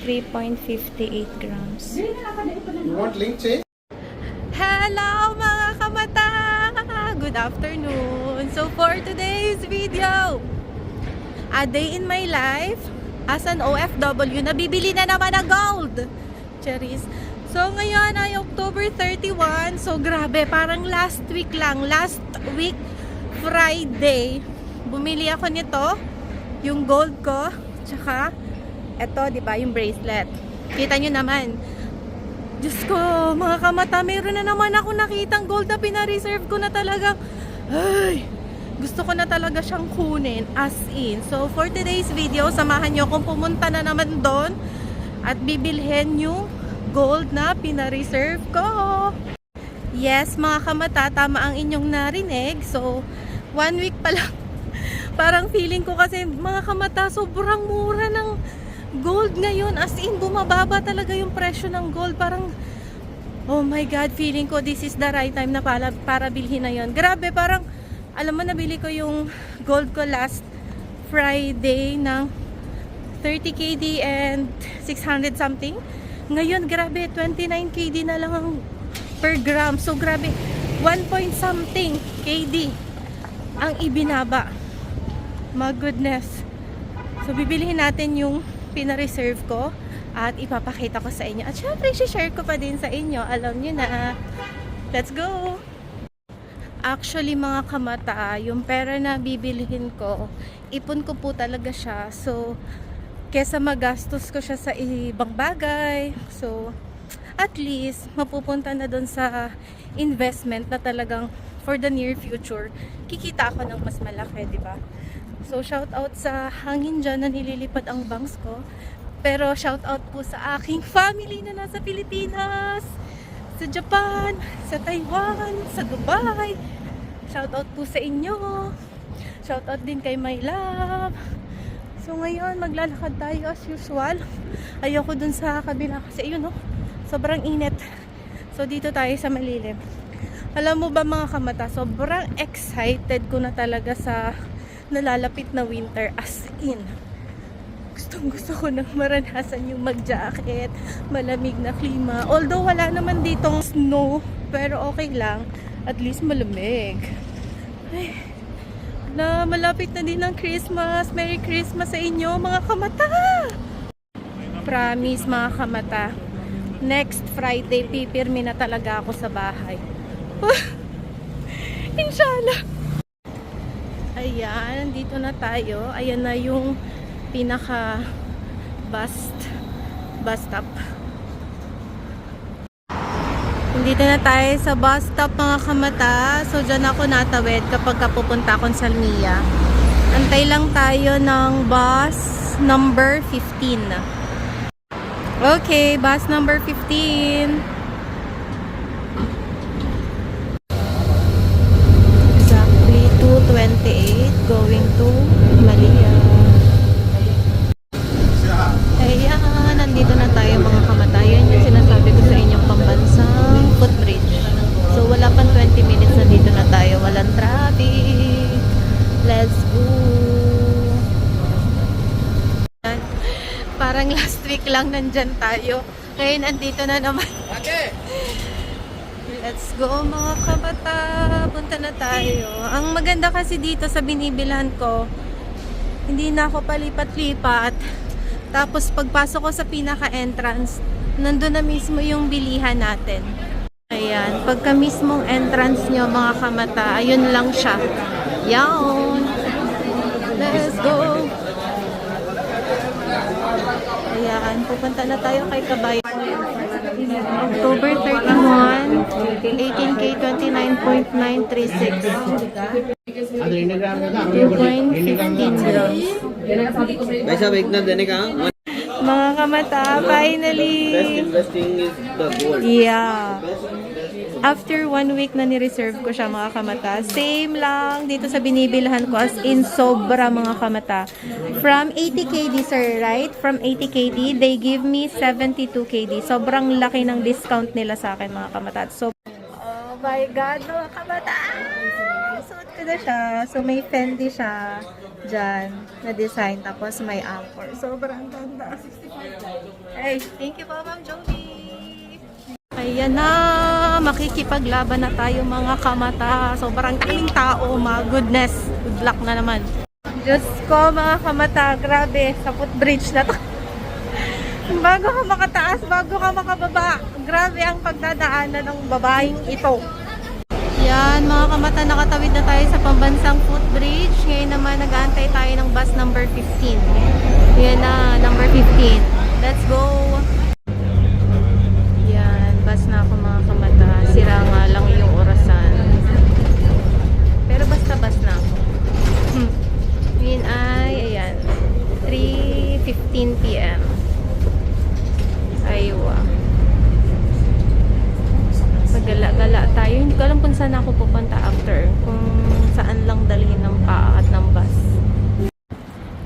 3.58 grams. You want link change? Hello mga kamata! Good afternoon! So for today's video, a day in my life as an OFW, nabibili na naman ng gold! Cherries. So ngayon ay October 31. So grabe, parang last week lang. Last week, Friday, bumili ako nito. Yung gold ko. Tsaka, eto, di ba, yung bracelet. Kita nyo naman, Diyos ko, mga kamata, meron na naman ako nakitang gold na pina-reserve ko na talagang, ay, gusto ko na talaga siyang kunin as in. So, for today's video, samahan nyo kung pumunta na naman doon at bibilhin yung gold na pina-reserve ko. Yes, mga kamata, tama ang inyong narinig. So, one week pa lang. Parang feeling ko kasi, mga kamata, sobrang mura ng gold ngayon. As in, bumababa talaga yung presyo ng gold. Parang, oh my God, feeling ko this is the right time na para, para bilhin na yon. Grabe, parang, alam mo, nabili ko yung gold ko last Friday ng 30 KD and 600 something. Ngayon, grabe, 29 KD na lang ang per gram. So, grabe, 1 point something KD ang ibinaba. My goodness. So, bibilihin natin yung pina-reserve ko at ipapakita ko sa inyo. At syempre, share ko pa din sa inyo. Alam nyo na. Let's go! Actually, mga kamata, yung pera na bibilihin ko, ipon ko po talaga siya. So, kesa magastos ko siya sa ibang bagay. So, at least, mapupunta na doon sa investment na talagang for the near future, kikita ako ng mas malaki, di ba? So, shout out sa hangin dyan na nililipad ang bangs ko. Pero, shout out po sa aking family na nasa Pilipinas, sa Japan, sa Taiwan, sa Dubai. Shout out po sa inyo. Shout out din kay My Love. So, ngayon, maglalakad tayo as usual. Ayoko dun sa kabila kasi yun, no? Sobrang init. So, dito tayo sa malilim. Alam mo ba mga kamata, sobrang excited ko na talaga sa nalalapit na winter as in. Gustong gusto ko nang maranasan yung mag-jacket, malamig na klima. Although wala naman ditong snow, pero okay lang. At least malamig. Ay, na malapit na din ang Christmas. Merry Christmas sa inyo mga kamata! Promise mga kamata. Next Friday, pipirmi na talaga ako sa bahay. Inshallah. Ayan, dito na tayo. Ayan na yung pinaka bus bus stop. Dito na tayo sa bus stop mga kamata. So dyan ako natawid kapag kapupunta akong Salmia. Antay lang tayo ng bus number 15. Okay, bus number 15. Exactly 228 going to Malia. Ayan, nandito na tayo mga kamatayan. Yung sinasabi ko sa inyong pambansang footbridge. So, wala pang 20 minutes na dito na tayo. Walang traffic. Let's go. Parang last week lang nandyan tayo. Ngayon, andito na naman. Let's go mga kabata. Punta na tayo. Ang maganda kasi dito sa binibilhan ko, hindi na ako palipat-lipat. Tapos pagpasok ko sa pinaka-entrance, nandun na mismo yung bilihan natin. Ayan, pagka mismong entrance nyo mga kamata, ayun lang siya. Yawn! Let's go! Ayan, pupunta na tayo kay Kabayan. October 31, 18K 29.936. 2.15 grams. Paisa bike na dene ka. Ah. Mga kamata, finally! Best investing is the gold. Yeah. After one week na ni-reserve ko siya mga kamata, same lang dito sa binibilhan ko as in sobra mga kamata. From 80 KD sir, right? From 80 KD, they give me 72 KD. Sobrang laki ng discount nila sa akin mga kamata. So, oh my God, mga kamata! Suot ko na siya. So, may Fendi siya dyan na design. Tapos, may anchor. Sobrang ganda. Hey, thank you po, Ma'am Joey. Ayan na, makikipaglaban na tayo mga kamata. Sobrang kiling tao, mga goodness. Good luck na naman. Diyos ko, mga kamata, grabe, sa footbridge na to. bago ka makataas, bago ka makababa, grabe ang pagdadaanan ng babaeng ito. Yan, mga kamata, nakatawid na tayo sa pambansang footbridge. Ngayon naman, nag-aantay tayo ng bus number 15. Yan na, number 15. Let's go! Yan, bus na ako mga kamata. Sira nga lang yung orasan. Pero basta bus na ako. Hmm. Ngayon ay, ayan, 3.15 p.m. Aywa. Hindi ko alam kung saan ako pupunta after. Kung saan lang dalhin ng paa at ng bus.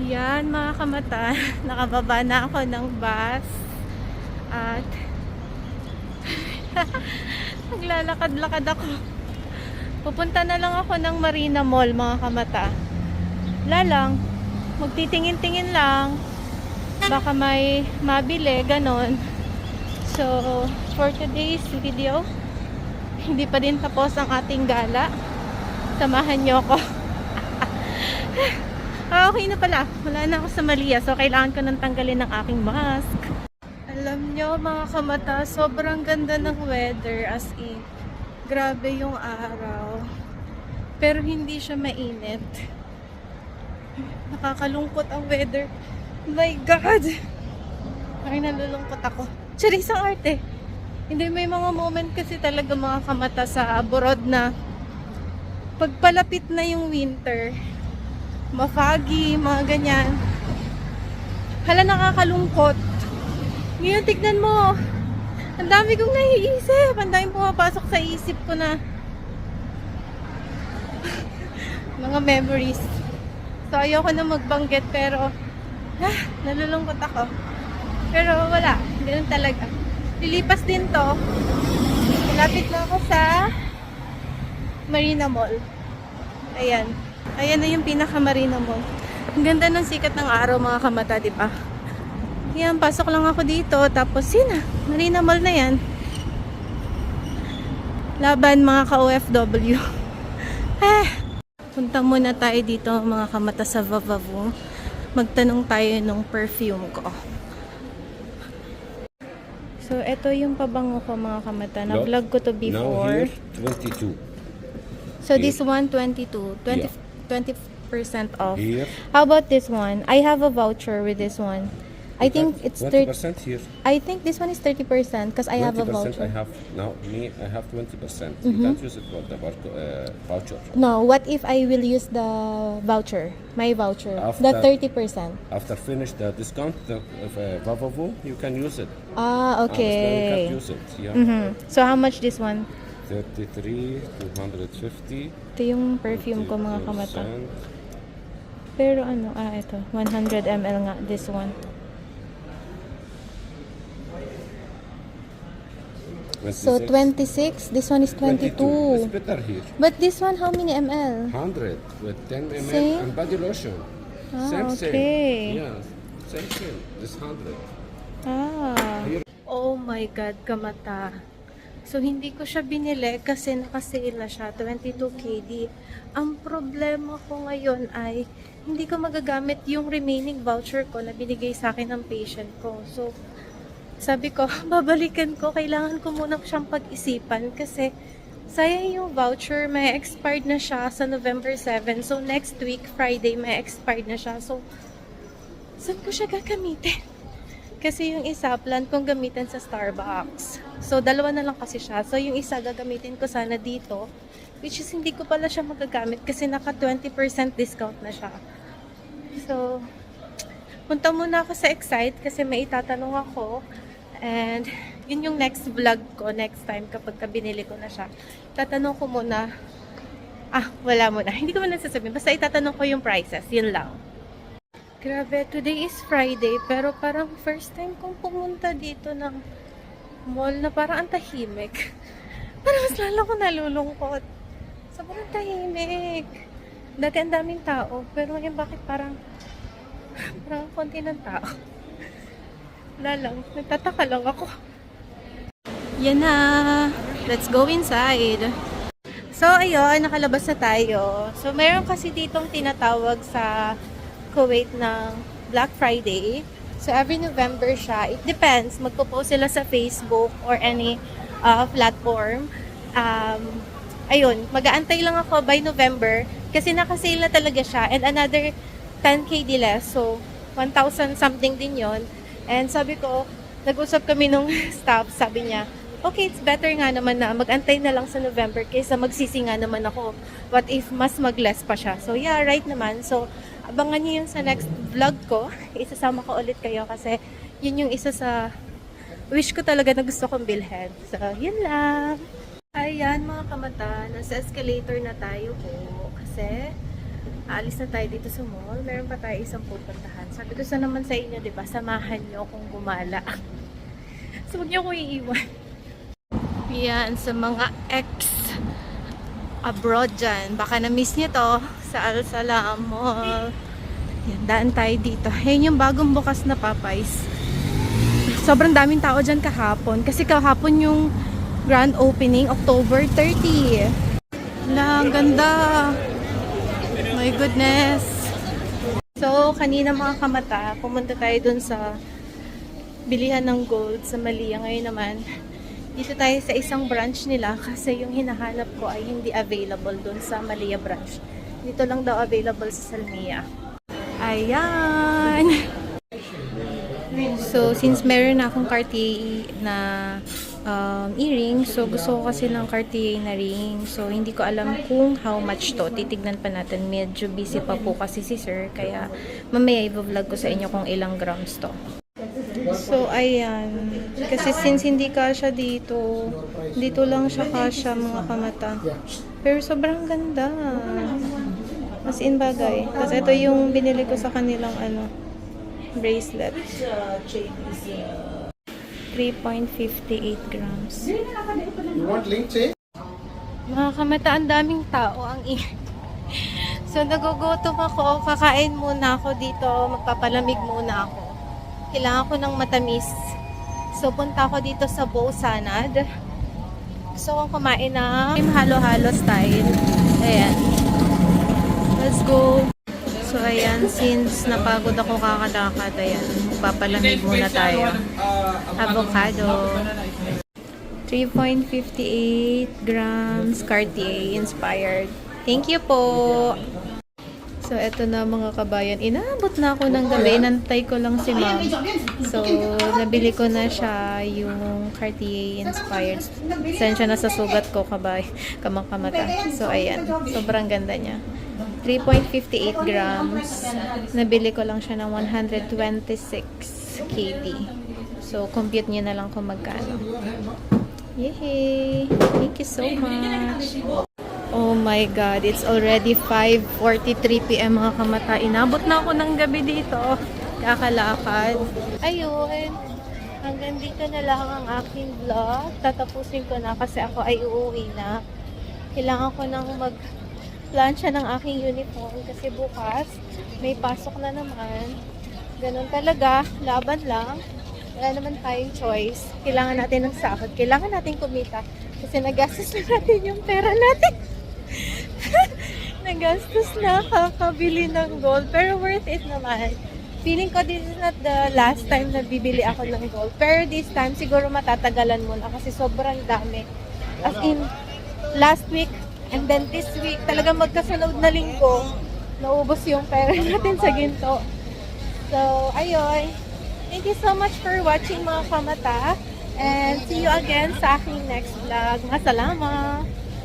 Yan mga kamata. Nakababa na ako ng bus. At naglalakad-lakad ako. Pupunta na lang ako ng Marina Mall mga kamata. Wala lang. Magtitingin-tingin lang. Baka may mabili, ganon. So, for today's video, hindi pa din tapos ang ating gala. Samahan nyo ako. ah, okay na pala. Wala na ako sa Malia. So, kailangan ko nang tanggalin ng aking mask. Alam nyo, mga kamata, sobrang ganda ng weather. As in, grabe yung araw. Pero hindi siya mainit. Nakakalungkot ang weather. My God! Ay, nalulungkot ako. Charis ang arte. Hindi, may mga moment kasi talaga mga kamata sa abroad na pagpalapit na yung winter, mafagi, mga ganyan. Hala, nakakalungkot. Ngayon, tignan mo. Ang dami kong naiisip. Ang dami pumapasok sa isip ko na mga memories. So, ayoko na magbanggit pero ah, nalulungkot ako. Pero wala, ganun talaga. Lilipas din to. Malapit na ako sa Marina Mall. Ayan. Ayan na yung pinaka Marina Mall. Ang ganda ng sikat ng araw mga kamata, di ba? Yan, pasok lang ako dito. Tapos yun na, Marina Mall na yan. Laban mga ka-OFW. eh, punta muna tayo dito mga kamata sa Vavavo. Magtanong tayo ng perfume ko. So, ito yung pabango ko mga kamata. Na-vlog ko to Now before. here, 22. So, this one, 22. 20, 20% off. Here, How about this one? I have a voucher with this one. I think it's 30. 20% here. I think this one is 30% because I have a 20% voucher. I have now me. I have 20%. Mm-hmm. You can't use it for the barco- uh, voucher. No, what if I will use the voucher? My voucher. the After- 30%. After finish the discount the, uh, Vavavo, you can use it. Ah, Understand? You okay. can't use it. Yeah. Mhm. So, how much this one? 33, 250. Ito yung perfume ko mga kamata. 20%. Pero ano, ah, ito. 100 ml nga, this one. So, 26. This one is 22. It's better here. But this one, how many ml? 100 with 10 ml Same? and body lotion. Ah, same, okay. same. Yeah, same, same. This 100. Ah. Oh my God, kamata. So, hindi ko siya binili kasi nakasale na siya, 22 KD. Ang problema ko ngayon ay hindi ko magagamit yung remaining voucher ko na binigay sa akin ng patient ko. So, sabi ko, babalikan ko, kailangan ko muna siyang pag-isipan kasi sayang yung voucher, may expired na siya sa November 7. So, next week, Friday, may expired na siya. So, saan ko siya gagamitin? Kasi yung isa, plan kong gamitin sa Starbucks. So, dalawa na lang kasi siya. So, yung isa, gagamitin ko sana dito. Which is, hindi ko pala siya magagamit kasi naka 20% discount na siya. So, punta muna ako sa Excite kasi may itatanong ako. And, yun yung next vlog ko next time kapag ka binili ko na siya. Tatanong ko muna, ah, wala muna. Hindi ko muna sasabihin. Basta itatanong ko yung prices. Yun lang. Grabe, today is Friday, pero parang first time kong pumunta dito ng mall na parang ang tahimik. Parang mas lalo ko nalulungkot. Sobrang tahimik. Dati ang daming tao, pero ngayon bakit parang parang konti ng tao. Wala lang. Nagtataka lang ako. Yan na. Let's go inside. So, ayun, nakalabas na tayo. So, meron kasi ditong tinatawag sa Kuwait ng Black Friday. So, every November siya. It depends. Magpo-post sila sa Facebook or any uh, platform. Um, ayun, mag-aantay lang ako by November kasi nakasale na talaga siya and another 10k di less. So, 1,000 something din yon And sabi ko, nag-usap kami nung staff, sabi niya, okay, it's better nga naman na mag-antay na lang sa November kaysa magsisi nga naman ako. What if mas mag-less pa siya? So, yeah, right naman. So, abangan niyo yun sa next vlog ko. Isasama ko ulit kayo kasi yun yung isa sa wish ko talaga na gusto kong bilhin. So, yun lang. Ayan mga kamata, nasa escalator na tayo po. Kasi, aalis na tayo dito sa mall. Meron pa tayo isang pupuntahan. Sabi ko sa naman sa inyo, di ba, samahan nyo kung gumala. so, huwag nyo ko iiwan. Yan, sa mga ex abroad dyan. Baka na-miss nyo to sa Al Salam Mall. Yan, daan tayo dito. Yan yung bagong bukas na Popeyes. Sobrang daming tao dyan kahapon. Kasi kahapon yung grand opening, October 30. Wala, ang ganda. My goodness. So, kanina mga kamata, pumunta tayo dun sa bilihan ng gold sa Malia. Ngayon naman, dito tayo sa isang branch nila kasi yung hinahanap ko ay hindi available dun sa Malia branch. Dito lang daw available sa Salmia. Ayan! So, since meron akong Cartier na um, earring, so gusto ko kasi ng Cartier na ring. So, hindi ko alam kung how much to. Titignan pa natin. Medyo busy pa po kasi si sir. Kaya, mamaya i-vlog ko sa inyo kung ilang grams to. So, ayan. Kasi since hindi kasha dito, dito lang siya kasha mga kamata. Pero sobrang ganda. As in bagay. Tapos ito yung binili ko sa kanilang ano, bracelet. 3.58 grams. You want link change? Mga kamata, ang daming tao ang i So, nagugutom ako. Kakain muna ako dito. Magpapalamig muna ako. Kailangan ko ng matamis. So, punta ako dito sa Bo Sanad. Gusto kong kumain ng halo-halo style. Ayan. Let's go. So, ayan. Since napagod ako kakalakad, ayan. Magpapalamig muna tayo. Avocado. 3.58 grams Cartier inspired. Thank you po. So, eto na mga kabayan. Inabot na ako ng gabi. Nantay ko lang si ma'am. So, nabili ko na siya yung Cartier inspired. Sensya na sa sugat ko, kabay. Kamang kamata. So, ayan. Sobrang ganda niya. 3.58 grams. Nabili ko lang siya ng 126 kb. So, compute niyo na lang kung magkano. Yay! Thank you so much! Oh my God, it's already 5.43 p.m. mga kamata. Inabot na ako ng gabi dito. Kakalakad. Ayun. Hanggang dito na lang ang aking vlog. Tatapusin ko na kasi ako ay uuwi na. Kailangan ko nang mag plancha ng aking uniform kasi bukas may pasok na naman. Ganun talaga. Laban lang. Wala naman tayong choice. Kailangan natin ng sahod. Kailangan natin kumita. Kasi nagastos na natin yung pera natin. nagastos na kakabili ng gold. Pero worth it naman. Feeling ko this is not the last time na bibili ako ng gold. Pero this time, siguro matatagalan muna kasi sobrang dami. As in, last week and then this week, talagang magkasunod na linggo, naubos yung pera natin sa ginto. So, ayun. Thank you so much for watching mga kamata. And see you again sa aking next vlog. Mga salamat!